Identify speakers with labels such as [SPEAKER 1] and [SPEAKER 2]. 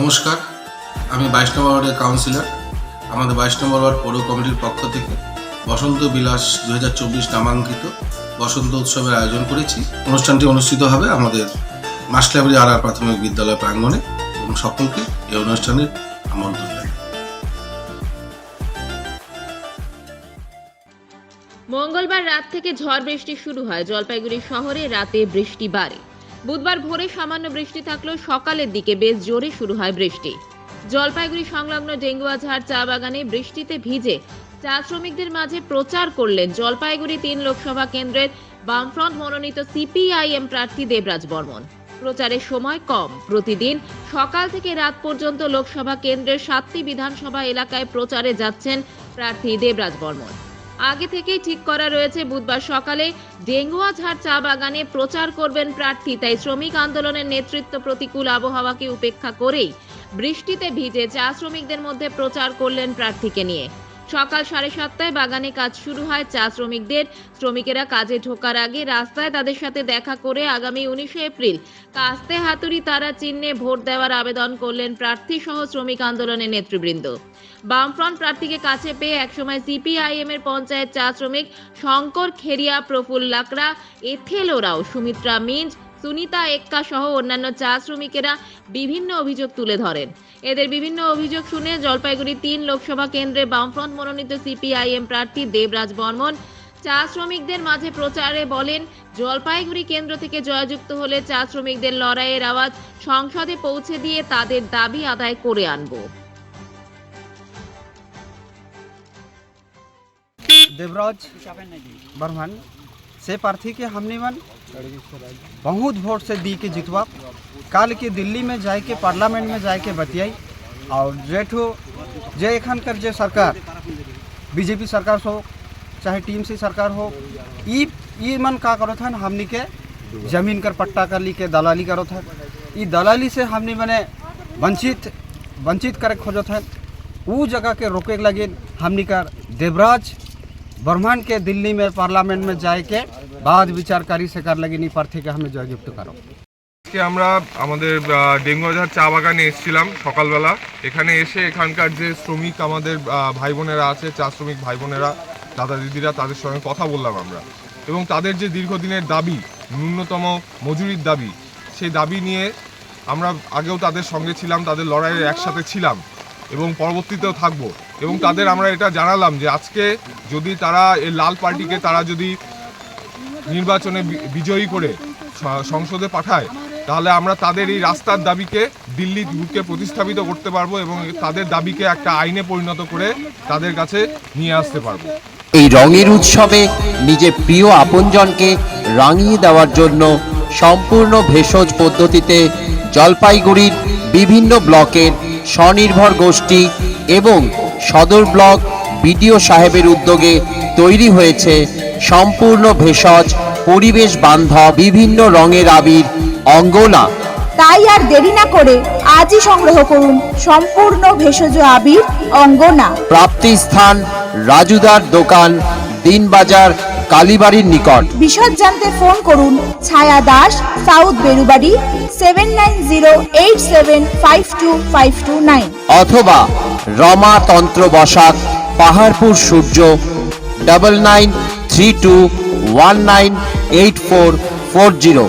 [SPEAKER 1] নমস্কার, আমি বাইশ নম্বর ওয়ার্ডের কাউন্সিলর আমাদের বাইশ নম্বর ওয়ার্ড পৌর কমিটির পক্ষ থেকে বসন্ত বিলাস দু হাজার চব্বিশ নামাঙ্কিত বসন্ত উৎসবের আয়োজন করেছি। অনুষ্ঠানটি অনুষ্ঠিত হবে আমাদের মাসলাবরি আর আর প্রাথমিক বিদ্যালয় প্রাঙ্গণে এবং সকলকে এই অনুষ্ঠানের আমন্ত্রণ
[SPEAKER 2] মঙ্গলবার রাত থেকে ঝড় বৃষ্টি শুরু হয়। জলপাইগুড়ি শহরে রাতে বৃষ্টি বাড়ে। বুধবার ভোরে সামান্য বৃষ্টি থাকলেও সকালের দিকে বেশ জোরে শুরু হয় বৃষ্টি। জলপাইগুড়ি সংলগ্ন ডেঙ্গুয়াঝাড় চা বাগানে বৃষ্টিতে ভিজে চা শ্রমিকদের মাঝে প্রচার করলেন জলপাইগুড়ি তিন লোকসভা কেন্দ্রের বামফ্রন্ট মনোনীত সিপিআইএম প্রার্থী দেবরাজ বর্মন। প্রচারের সময় কম। প্রতিদিন সকাল থেকে রাত পর্যন্ত লোকসভা কেন্দ্রের সাতটি বিধানসভা এলাকায় প্রচারে যাচ্ছেন প্রার্থী দেবরাজ বর্মন। আগে থেকেই ঠিক করা রয়েছে, বুধবার সকালে ডেঙ্গুয়াঝাড় চা বাগানে প্রচার করবেন প্রার্থী। তাই শ্রমিক আন্দোলনের নেতৃত্ব প্রতিকূল আবহাওয়াকে উপেক্ষা করেই বৃষ্টিতে ভিজে চা শ্রমিকদের মধ্যে প্রচার করলেন প্রার্থীকে নিয়ে। সকাল সাড়ে সাতটায় বাগানে কাজ শুরু হয় চা শ্রমিকদের। শ্রমিকেরা কাজে ঢোকার আগে রাস্তায় তাদের সাথে দেখা করে আগামী উনিশে এপ্রিল কাস্তে হাতুড়ি তারা চিহ্নে ভোট দেওয়ার আবেদন করলেন প্রার্থী সহ শ্রমিক আন্দোলনের নেতৃবৃন্দ। বামফ্রন্ট প্রার্থীকে কাছে পেয়ে একসময় সিপিআইএম এর পঞ্চায়েত চা শ্রমিক শঙ্কর খেরিয়া প্রফুল্ল লাকড়া এথেল ওরাও সুমিত্রা মিঞ্জ সুনিতা এক্কা সহ অন্যান্য চা শ্রমিকেরা বিভিন্ন অভিযোগ তুলে ধরেন। এদের বিভিন্ন অভিযোগ শুনে জলপাইগুড়ি তিন লোকসভা কেন্দ্রে বামফ্রন্ট মনোনীত সিপিআইএম প্রার্থী দেবরাজ বর্মন চা শ্রমিকদের মাঝে প্রচারে বলেন, জলপাইগুড়ি কেন্দ্র থেকে জয়যুক্ত হলে চা শ্রমিকদের লড়াইয়ের আওয়াজ সংসদে পৌঁছে দিয়ে তাদের দাবি আদায় করে আনব।
[SPEAKER 3] দেবরাজ বর্মন से प्रार्थी के हमने मन बहुत वोट से दी के जितवा। काल के दिल्ली में जाए के, पार्लियामेंट में जाए के बतियाई। और जेठो, जे एखन कर जे सरकार, बीजेपी सरकार हो चाहे टीम सी सरकार हो, ई मन का करो था हमनी के ज़मीन कर पट्टा कर ली के, दलाली करो था ई दलाली से हमने मने वंचित वंचित करे खोजो था ऊ जगह के रोके लगे हमनी कर देवराज बर्मन के दिल्ली में पार्लियामेंट में जाए के बाद विचारकारी से कर लगी नी प्रार्थी के हमें जययुक्त करो
[SPEAKER 4] আজকে আমরা আমাদের আহ, ডেঙ্গুয়াঝাড় চা বাগানে এসেছিলাম সকালবেলা এখানে এসে এখানকার যে শ্রমিক আমাদের আহ, ভাই বোনেরা আছে চা শ্রমিক ভাই বোনেরা দাদা দিদিরা তাদের সঙ্গে কথা বললাম আমরা এবং তাদের যে দীর্ঘদিনের দাবি ন্যূনতম মজুরির দাবি সেই দাবি নিয়ে আমরা আগেও তাদের সঙ্গে ছিলাম তাদের লড়াইয়ে একসাথে ছিলাম এবং পরবর্তীতেও থাকব। এবং তাদের আমরা এটা জানালাম যে আজকে যদি তারা এই লাল পার্টিকে তারা যদি নির্বাচনে বিজয়ী করে সংসদে পাঠায়, তাহলে আমরা তাদের এই রাস্তার দাবিকে দিল্লির বুকে প্রতিস্থাপিত করতে পারব এবং তাদের দাবিকে একটা আইনে পরিণত করে তাদের কাছে নিয়ে আসতে পারব।
[SPEAKER 5] এই রঙের উৎসবে নিজের প্রিয় আপনজনকে রাঙিয়ে দেওয়ার জন্য সম্পূর্ণ ভেষজ পদ্ধতিতে জলপাইগুড়ির বিভিন্ন ব্লকের স্বনির্ভর গোষ্ঠী এবং সদর ব্লক বিডিও সাহেবের উদ্যোগে তৈরি হয়েছে সম্পূর্ণ ভেষজ পরিবেশ বান্ধব বিভিন্ন রঙের আবির অঙ্গনা।
[SPEAKER 6] তাই আর দেরি না করে আজই সংগ্রহ করুন সম্পূর্ণ ভেষজ আবির অঙ্গনা।
[SPEAKER 5] প্রাপ্তি স্থান রাজুদার দোকান দিনবাজার কালীবাড়ির নিকট।
[SPEAKER 6] বিশদ জানতে ফোন করুন Chhaya Das south Berubari seven nine zero eight seven five two five two nine
[SPEAKER 5] অথবা Rama Tantra Basak Paharpur Surya double nine three two one nine eight four four zero